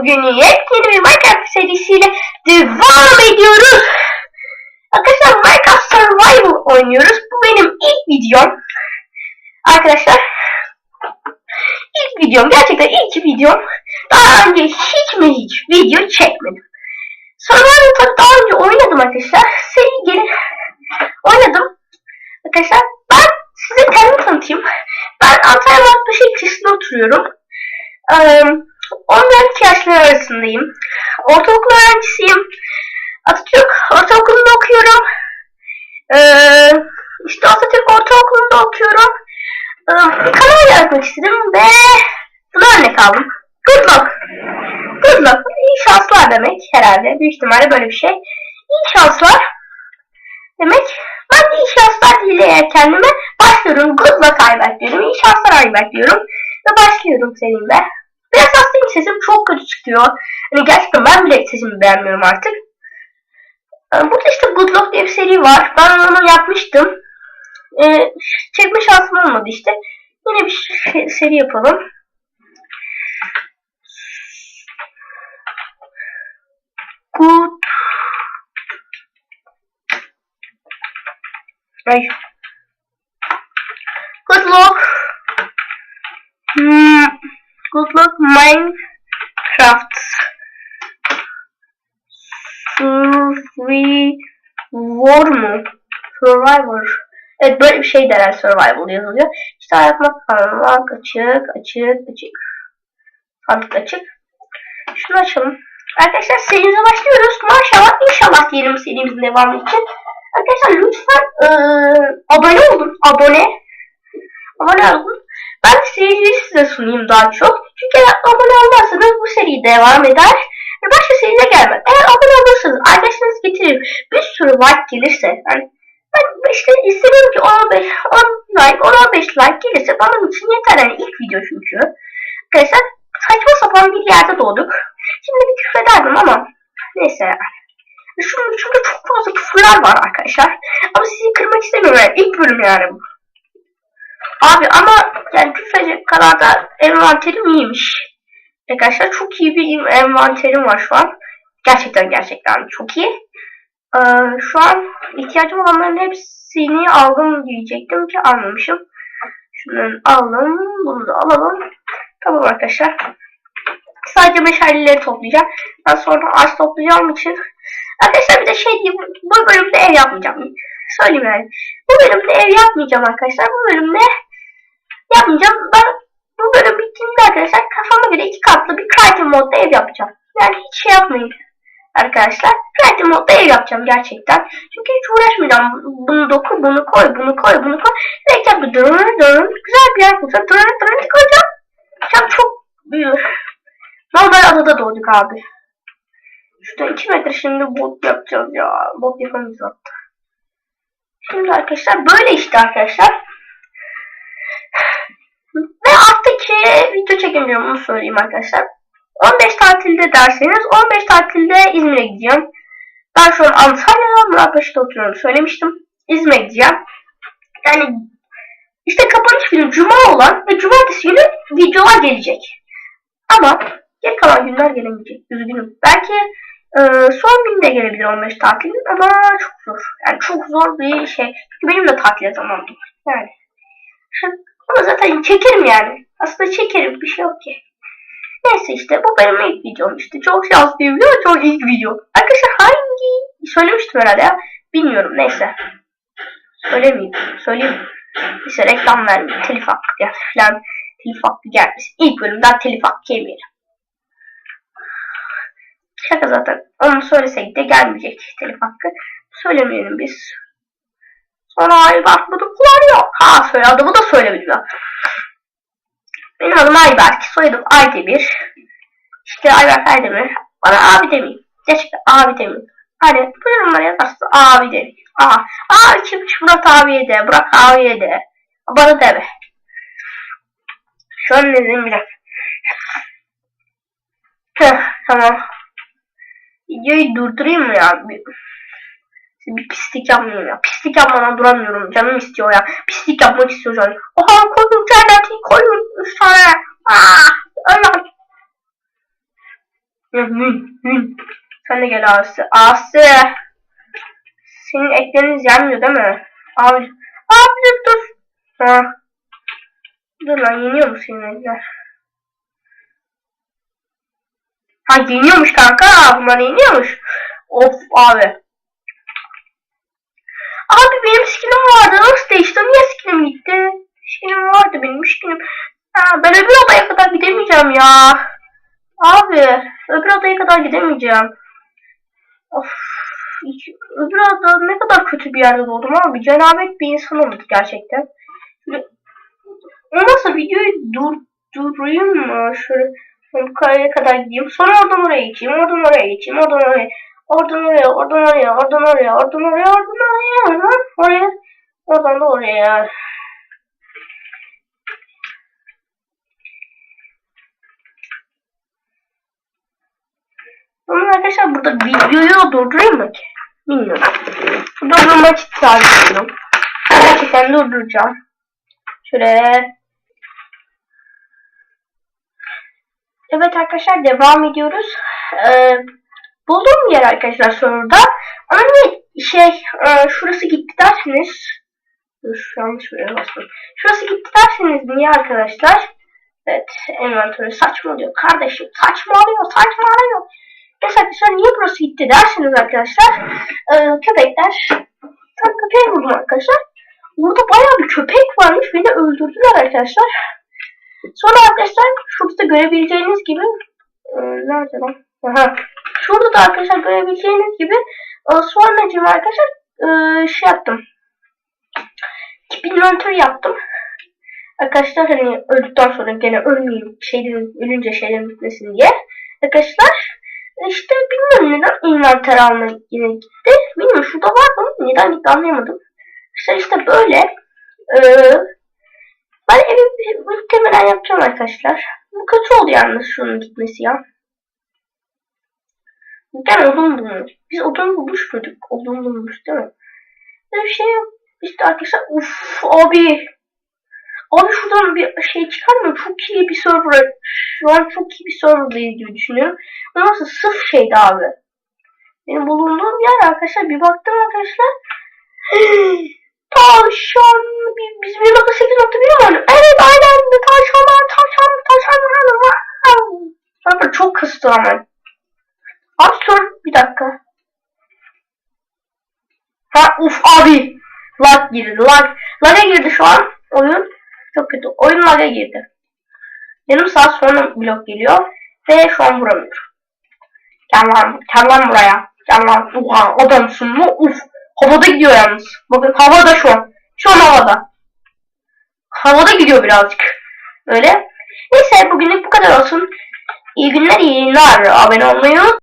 Bugün yepyeni bir Minecraft serisiyle devam ediyoruz. Arkadaşlar Minecraft Survival oynuyoruz. Bu benim ilk videom. Arkadaşlar ilk videom. Gerçekten ilk videom. Daha önce hiç mi hiç video çekmedim. Survival tabii daha önce oynadım arkadaşlar. Seri geri oynadım. Arkadaşlar ben size kendimi tanıtayım. Ben Antalya Matbaşı ilçesinde oturuyorum. Ee, 14 yaşlar arasındayım. Ortaokul öğrencisiyim. Atatürk Ortaokulu'nda okuyorum. Ee, işte Atatürk Ortaokulu'nda okuyorum. Ee, kanal yaratmak istedim ve buna örnek aldım. Good luck. Good luck. İyi şanslar demek herhalde. Büyük ihtimalle böyle bir şey. İyi şanslar demek. Ben de iyi şanslar dileyerek kendime başlıyorum. Good luck Ayberk diyorum. İyi şanslar Ayberk diyorum. Ve başlıyorum seninle. Hastayım sesim çok kötü çıkıyor. Hani gerçekten ben bile sesimi beğenmiyorum artık. Ee, Burada işte Good Luck diye bir seri var. Ben onu yapmıştım. Ee, çekme şansım olmadı işte. Yine bir seri yapalım. Good. Ay. Good luck. Hmm. Good luck Minecraft. Survivor mu? Survivor. Evet böyle bir şey derler survival yazılıyor. İşte aratmak parmak açık açık açık. Sandık açık. Şunu açalım. Arkadaşlar serimize başlıyoruz. Maşallah inşallah diyelim serimizin devamı için. Arkadaşlar lütfen eee, abone olun. Abone. Abone olun. Ben seriyi size sunayım daha çok. Çünkü eğer abone olmazsanız bu seri devam eder. Başka seriye gelmez. Eğer abone olursanız arkadaşlarınız getirir. Bir sürü like gelirse. Yani ben işte istedim ki 15, 10 like, 10-15 like gelirse benim için yeter. Yani ilk video çünkü. Arkadaşlar saçma sapan bir yerde doğduk. Şimdi bir küfrederdim ama neyse. Şunun çünkü çok fazla küfürler var arkadaşlar. Ama sizi kırmak istemiyorum yani. İlk bölüm yani bu. Abi ama yani küfrecek kadar da envanterim iyiymiş. Arkadaşlar çok iyi bir envanterim var şu an. Gerçekten gerçekten çok iyi. Ee, şu an ihtiyacım olanların hepsini aldım diyecektim ki almamışım. Şunları alalım. Bunu da alalım. Tamam arkadaşlar. Sadece meşaleleri toplayacağım. Ben sonra ağaç toplayacağım için. Arkadaşlar bir de şey diyeyim. Bu bölümde ev yapmayacağım. Söyleyeyim yani. Bu bölümde ev yapmayacağım arkadaşlar. Bu bölümde yapmayacağım. Ben bu bölüm bittiğinde arkadaşlar kafama göre iki katlı bir creative modda ev yapacağım. Yani hiç şey yapmayın arkadaşlar. Creative modda ev yapacağım gerçekten. Çünkü hiç uğraşmayacağım. Bunu doku, bunu koy, bunu koy, bunu koy. Direkt yap bir dırın dırın. Güzel bir yer bulacağım. Dırın dırın koyacağım. Çok çok büyük. Normal adada doğduk abi. Şurada 2 metre şimdi bot yapacağız ya. Bot yapamayız hatta. Şimdi arkadaşlar böyle işte arkadaşlar. Ve alttaki video çekemiyorum onu söyleyeyim arkadaşlar. 15 tatilde derseniz 15 tatilde İzmir'e gideceğim. Ben şu an Antalya'da Muratpaşa'da oturuyorum söylemiştim. İzmir'e gideceğim. Yani işte kapanış günü cuma olan ve cumartesi günü videolar gelecek. Ama geri kalan günler gelemeyecek. Üzgünüm. Belki e, son günde gelebilir 15 tatilin ama çok zor. Yani çok zor bir şey. Çünkü benim de tatile zamanım. Yani. Ama zaten çekerim yani. Aslında çekerim. Bir şey yok ki. Neyse işte bu benim ilk videom işte. Çok şanslıyım ya. Çok ilk video. Arkadaşlar hangi söylemiştim herhalde ya. Bilmiyorum neyse. Söylemeyeyim. Söyleyeyim. İşte reklam vermeyeyim. Telif hakkı yani falan. Telif hakkı gelmesin. İlk bölümden telif hakkı yemeyelim. Şaka zaten. Onu söylesek de gelmeyecek telif hakkı. Söylemeyelim biz. Ayberk bıdıklar ya. Ha söyle adımı da söylemedim ya. Benim adım Ayberk. Soyadım Aydemir. İşte Ayberk Aydemir. Bana abi demeyin. Gerçekten abi demeyin. Hani bu yorumlara yazarsınız abi demeyin. Aha. Abi kimmiş Murat abiye de. Burak abiye de. Bana deme. Şu an diyeyim bir dakika. Tamam. Videoyu durdurayım mı ya? Bir, pislik yapmıyorum ya. Pislik yapmadan duramıyorum. Canım istiyor ya. Pislik yapmak istiyor canım. Oha koydum cenneti koydum. Üç tane. Aaa. Hı. Sen de gel Asi. Asi. Senin ekleriniz yenmiyor değil mi? Abi. Abi dur. Ha. Dur lan yeniyor mu senin ekler? Ha yeniyormuş kanka. Bunlar yeniyormuş. Of abi. Abi benim skinim vardı. Nasıl değişti? Niye skinim gitti? Skinim vardı benim skinim. Ha, ben öbür odaya kadar gidemeyeceğim ya. Abi öbür odaya kadar gidemeyeceğim. Of. hiç- Öbür oda ne kadar kötü bir yerde doğdum abi. Cenabet bir insan oldu gerçekten. Olmazsa videoyu dur, durayım mı? Şöyle yukarıya kadar gideyim. Sonra oradan oraya geçeyim. Oradan oraya geçeyim. Oradan oraya. Oradan oraya. Oradan oraya. Oradan oraya. Oradan oraya. Oradan oraya. Oradan oraya. Oradan da oraya. Ama arkadaşlar burada videoyu durdurayım mı ki? Bilmiyorum. Durdurmak çağırıyorum. Gerçekten durduracağım. Şöyle. Evet arkadaşlar devam ediyoruz. Ee, bulduğum yer arkadaşlar sonunda. Ama şey e, şurası gitti derseniz. Dur yanlış bir yere bastım. Şurası gitti derseniz niye arkadaşlar? Evet envantörü saçmalıyor. Kardeşim saçmalıyor saçmalıyor. Neyse arkadaşlar niye burası gitti derseniz arkadaşlar. E, köpekler. Tam köpeği buldum arkadaşlar. Burada bayağı bir köpek varmış. Beni öldürdüler arkadaşlar. Sonra arkadaşlar şurada görebileceğiniz gibi e, nerede lan? Aha. Şurada da arkadaşlar görebileceğiniz gibi e, sonracığım arkadaşlar e, şey yaptım. İnventör yaptım. Arkadaşlar hani öldükten sonra gene ölmeyeyim şeylerin ölünce şeylerin bitmesin diye. Arkadaşlar işte bilmiyorum neden inventör almaya yine gitti. Bilmiyorum şurada var ama neden gitti anlayamadım. İşte işte böyle. Ee, ben evi muhtemelen yapacağım arkadaşlar. Bu kötü oldu yalnız şunun gitmesi ya. Ben odun bulmuş. Biz odun bulmuş muyduk? Odun bulmuş değil mi? Böyle bir şey yok. İşte arkadaşlar uff abi. Abi şuradan bir şey çıkar mı? Çok iyi bir server. Şu an çok iyi bir serverdayız gibi düşünüyorum. Bu nasıl sıf şeydi abi. Benim bulunduğum yer arkadaşlar bir baktım arkadaşlar. Tavşan. Biz, biz 1.8.1 oynuyoruz. Evet aynen bir tavşanlar tavşan tavşanlar var. Server çok kıstı ama. Abi bir dakika. Ha uf abi. Lag girdi lag. Lag'a girdi şu an oyun. Çok kötü. Oyun lag'a girdi. Yarım saat sonra blok geliyor. Ve şu an vuramıyor. Gel lan, buraya. Gel lan. Uha adamsın mı? Uf. Havada gidiyor yalnız. Bakın havada şu an. Şu an havada. Havada gidiyor birazcık. Öyle. Neyse bugünlük bu kadar olsun. İyi günler, iyi yayınlar. Abone olmayı.